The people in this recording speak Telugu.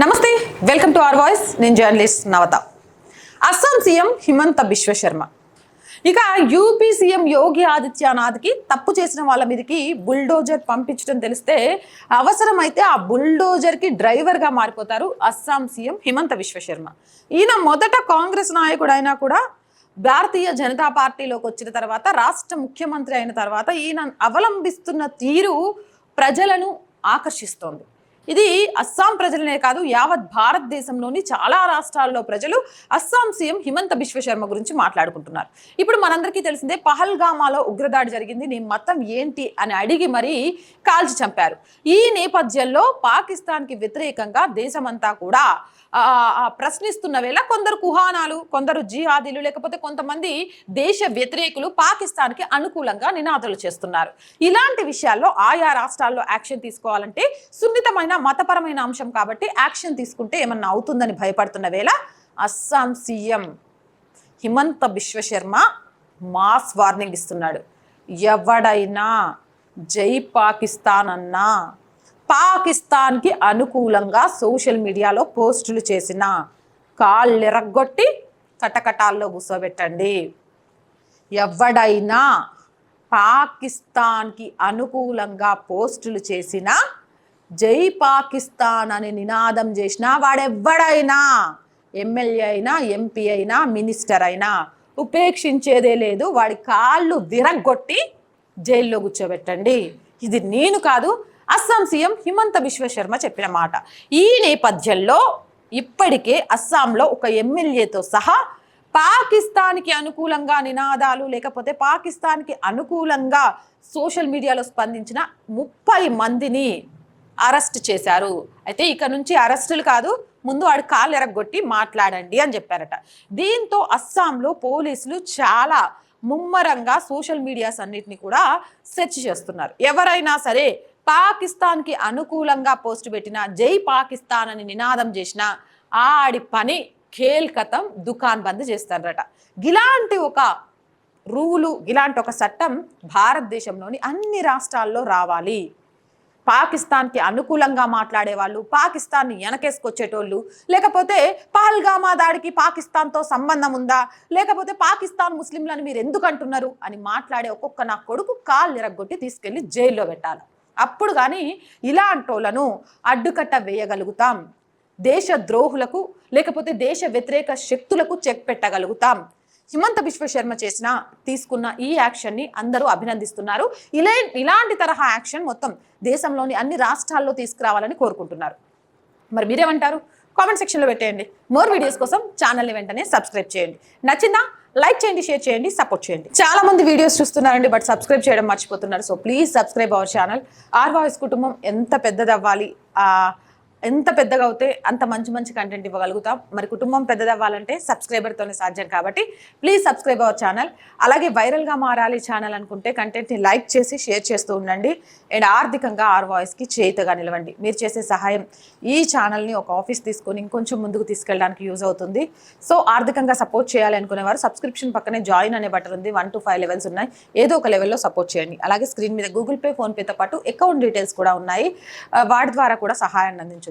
నమస్తే వెల్కమ్ టు అవర్ వాయిస్. నేను జర్నలిస్ట్ నవత. అస్సాం సీఎం హిమంత విశ్వశర్మ ఇక యూపీ సీఎం యోగి ఆదిత్యనాథ్కి తప్పు చేసిన వాళ్ళ మీదకి బుల్డోజర్ పంపించడం తెలిస్తే అవసరమైతే ఆ బుల్డోజర్కి డ్రైవర్గా మారిపోతారు అస్సాం సీఎం హిమంత విశ్వశర్మ ఈయన మొదట కాంగ్రెస్ నాయకుడైనా కూడా భారతీయ జనతా పార్టీలోకి వచ్చిన తర్వాత రాష్ట్ర ముఖ్యమంత్రి అయిన తర్వాత ఈయన అవలంబిస్తున్న తీరు ప్రజలను ఆకర్షిస్తోంది. ఇది అస్సాం ప్రజలనే కాదు యావత్ భారతదేశంలోని చాలా రాష్ట్రాల్లో ప్రజలు అస్సాం సీఎం హిమంత బిశ్వ శర్మ గురించి మాట్లాడుకుంటున్నారు. ఇప్పుడు మనందరికీ తెలిసిందే పహల్గామాలో ఉగ్రదాడి జరిగింది నీ మతం ఏంటి అని అడిగి మరీ కాల్చి చంపారు. ఈ నేపథ్యంలో పాకిస్తాన్కి వ్యతిరేకంగా దేశమంతా కూడా ప్రశ్నిస్తున్న వేళ కొందరు కుహానాలు కొందరు జిహాదీలు లేకపోతే కొంతమంది దేశ వ్యతిరేకులు పాకిస్తాన్కి అనుకూలంగా నినాదాలు చేస్తున్నారు. ఇలాంటి విషయాల్లో ఆయా రాష్ట్రాల్లో యాక్షన్ తీసుకోవాలంటే సున్నితమైన మతపరమైన అంశం కాబట్టి యాక్షన్ తీసుకుంటే ఏమన్నా అవుతుందని భయపడుతున్న వేళ Assam CM Himanta Vishwa Sharma mass warning ఇస్తున్నాడు. ఎవడైనా జై పాకిస్తాన్ అన్నా పాకిస్తాన్కి అనుకూలంగా సోషల్ మీడియాలో పోస్టులు చేసిన కాళ్ళెరగొట్టి కటకటాల్లో కూర్చోబెట్టండి ఎవడైనా పాకిస్తాన్కి అనుకూలంగా పోస్టులు చేసిన జై పాకిస్తాన్ అని నినాదం చేసినా వాడెవ్వడైనా ఎమ్మెల్యే అయినా ఎంపీ అయినా మినిస్టర్ అయినా ఉపేక్షించేదే లేదు. వాడి కాళ్ళు విరగ్గొట్టి జైల్లో కూర్చోబెట్టండి. ఇది నేను కాదు అస్సాం సీఎం హిమంత విశ్వశర్మ చెప్పిన మాట. ఈ నేపథ్యంలో ఇప్పటికే అస్సాంలో ఒక ఎమ్మెల్యేతో సహా పాకిస్తాన్కి అనుకూలంగా నినాదాలు లేకపోతే పాకిస్తాన్కి అనుకూలంగా సోషల్ మీడియాలో స్పందించిన ముప్పై మందిని అరెస్ట్ చేశారు. అయితే ఇక నుంచి అరెస్టులు కాదు ముందు వాడు కాలు ఎరగొట్టి మాట్లాడండి అని చెప్పారట. దీంతో అస్సాంలో పోలీసులు చాలా ముమ్మరంగా సోషల్ మీడియాస్ అన్నిటిని కూడా సెర్చ్ చేస్తున్నారు. ఎవరైనా సరే పాకిస్తాన్కి అనుకూలంగా పోస్ట్ పెట్టిన జై పాకిస్తాన్ అని నినాదం చేసిన ఆడి పని కేల్కతం దుకాన్ బంద్ చేస్తారట. ఇలాంటి ఒక రూలు ఇలాంటి ఒక చట్టం భారతదేశంలోని అన్ని రాష్ట్రాల్లో రావాలి. పాకిస్తాన్కి అనుకూలంగా మాట్లాడే వాళ్ళు పాకిస్తాన్ని వెనకేసుకొచ్చేటోళ్ళు లేకపోతే పహల్గామా దాడికి పాకిస్తాన్తో సంబంధం ఉందా? లేకపోతే పాకిస్తాన్ ముస్లింలను మీరు ఎందుకు అంటున్నారు అని మాట్లాడే ఒక్కొక్క నా కొడుకు కాళ్ళు ఎరగొట్టి తీసుకెళ్ళి జైల్లో పెట్టాలి. అప్పుడు కానీ ఇలాంటోళ్ళను అడ్డుకట్ట వేయగలుగుతాం. దేశ ద్రోహులకు లేకపోతే దేశ వ్యతిరేక శక్తులకు చెక్ పెట్టగలుగుతాం. హిమంత బిశ్వ శర్మ చేసిన తీసుకున్న ఈ యాక్షన్ని అందరూ అభినందిస్తున్నారు. ఇలా ఇలాంటి తరహా యాక్షన్ మొత్తం దేశంలోని అన్ని రాష్ట్రాల్లో తీసుకురావాలని కోరుకుంటున్నారు. మరి మీరేమంటారు? కామెంట్ సెక్షన్లో పెట్టేయండి. మోర్ వీడియోస్ కోసం ఛానల్ని వెంటనే సబ్స్క్రైబ్ చేయండి. నచ్చిందా? లైక్ చేయండి షేర్ చేయండి సపోర్ట్ చేయండి. చాలా మంది వీడియోస్ చూస్తున్నారండి బట్ సబ్స్క్రైబ్ చేయడం మర్చిపోతున్నారు. So please subscribe our channel. Our voice కుటుంబం ఎంత పెద్దది అవ్వాలి ఎంత పెద్దగా అవుతే అంత మంచి మంచి కంటెంట్ ఇవ్వగలుగుతాం. మరి కుటుంబం పెద్దదవ్వాలంటే సబ్స్క్రైబర్తోనే సాధ్యం కాబట్టి ప్లీజ్ సబ్స్క్రైబ్ అవర్ ఛానల్ అలాగే వైరల్గా మారాలి ఛానల్ అనుకుంటే కంటెంట్ని లైక్ చేసి షేర్ చేస్తూ ఉండండి. అండ్ ఆర్థికంగా ఆర్ వాయిస్కి చేయితగా నిలవండి. మీరు చేసే సహాయం ఈ ఛానల్ని ఒక ఆఫీస్ తీసుకొని ఇంకొంచెం ముందుకు తీసుకెళ్ళడానికి యూజ్ అవుతుంది. సో ఆర్థికంగా సపోర్ట్ చేయాలి అనుకునే వారు సబ్స్క్రిప్షన్ పక్కనే జాయిన్ అనే బటన్ ఉంది. వన్ టు ఫైవ్ లెవెల్స్ ఉన్నాయి. ఏదో ఒక లెవెల్లో సపోర్ట్ చేయండి. అలాగే స్క్రీన్ మీద గూగుల్ పే ఫోన్పేతో పాటు అకౌంట్ డీటెయిల్స్ కూడా ఉన్నాయి. వాటి ద్వారా కూడా సహాయాన్ని అందించవచ్చు